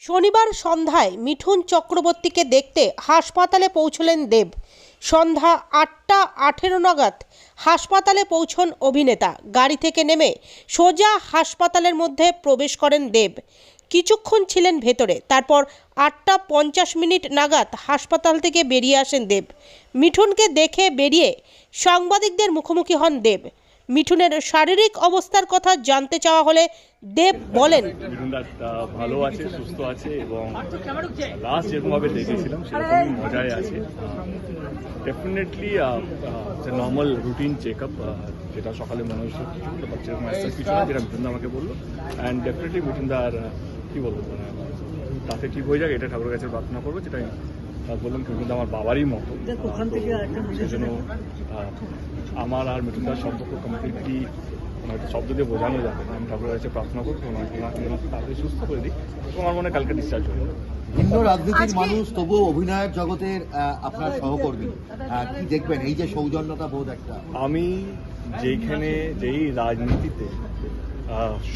শনিবার সন্ধ্যায় মিঠুন চক্রবর্তীকে দেখতে হাসপাতালে পৌঁছলেন দেব। সন্ধ্যা আটটা আঠেরো নাগাদ হাসপাতালে পৌঁছন অভিনেতা। গাড়ি থেকে নেমে সোজা হাসপাতালের মধ্যে প্রবেশ করেন দেব। কিছুক্ষণ ছিলেন ভেতরে, তারপর আটটা পঞ্চাশ মিনিট নাগাদ হাসপাতাল থেকে বেরিয়ে আসেন দেব। মিঠুনকে দেখে বেরিয়ে সাংবাদিকদের মুখোমুখি হন দেব। মিঠুনের শারীরিক অবস্থার কথা জানতে চাওয়া হলে দেব বলেন। মিঠুনদা ভালো আছে সুস্থ আছে এবং লাস্ট যেরকমভাবে দেখেছিলাম সেরকমই মজায় আছে। Definitely normal routine check up যেটা সকালে মনে হচ্ছে একটা কিছু না যেটা মিঠুনদা আমাকে বলল। অ্যান্ড ডেফিনেটলি মিঠুনদার কী বলব মানে তাতে ঠিক হয়ে যাক এটা ঠাকুরের কাছে প্রার্থনা করব যেটা বললাম কি মিঠুনদা আমার বাবারই মতো। ওখান আমার আর মিঠুনদার সম্পর্ক কমপ্লিটলি হয়তো শব্দ দিয়ে বোঝানো যাবে না। আমি ঠাকুরের কাছে প্রার্থনা করব ওনাকে তাড়াতাড়ি সুস্থ করে দিই তো আমার মনে কালকে ডিসচার্জ হয়ে যাবে। ভিন্ন রাজনীতির মানুষ তবুও অভিনয়ের জগতের আপনার সহকর্মী। কি দেখবেন? এই যে সৌজন্যতা বোধ একটা। আমি যেইখানে যেই রাজনীতিতে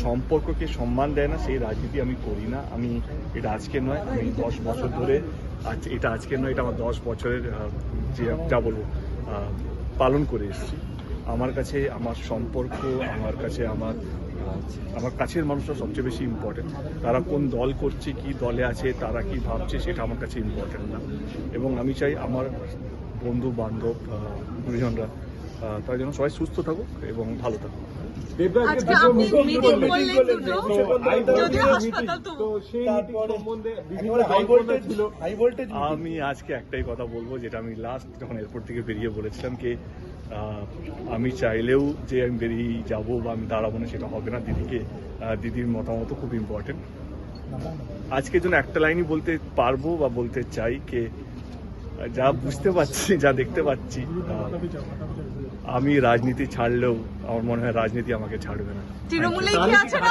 সম্পর্ককে সম্মান দেয় না সেই রাজনীতি আমি করি না। আমি এটা আজকে নয় আমি দশ বছর ধরে আজ এটা আজকে নয় এটা আমার দশ বছরের যে যা বলব পালন করে এসেছি। আমার কাছে আমার সম্পর্ক, আমার কাছে আমার আমার কাছের মানুষরা সবচেয়ে বেশি ইম্পর্টেন্ট তারা কোন দল করছে, কি দলে আছে, তারা কি ভাবছে, সেটা আমার কাছে ইম্পর্টেন্ট না। এবং আমি চাই আমার বন্ধু বান্ধব দুজনরা তারা জন্য সবাই সুস্থ থাকুক এবং ভালো থাকুক। আজকে আপনি মিটিং করলেন দুটো। যদি হাসপাতাল তো আমি আজকে একটাই কথা বলব যেটা আমি লাস্ট যখন এয়ারপোর্ট থেকে বেরিয়ে বলেছিলাম কি আমি চাইলেও যে আমি বেরিয়ে যাব বা আমি দাঁড়াবো না সেটা হবে না। দিদিকে দিদির মতামত খুব ইম্পর্টেন্ট আজকে জন্য একটা লাইনই বলতে পারব বা বলতে চাই কে যা বুঝতে পারছি যা দেখতে পাচ্ছি আমি রাজনীতি ছাড়লেও আমার মনে হয় রাজনীতি আমাকে ছাড়বে না। তৃণমূলে কি আছেন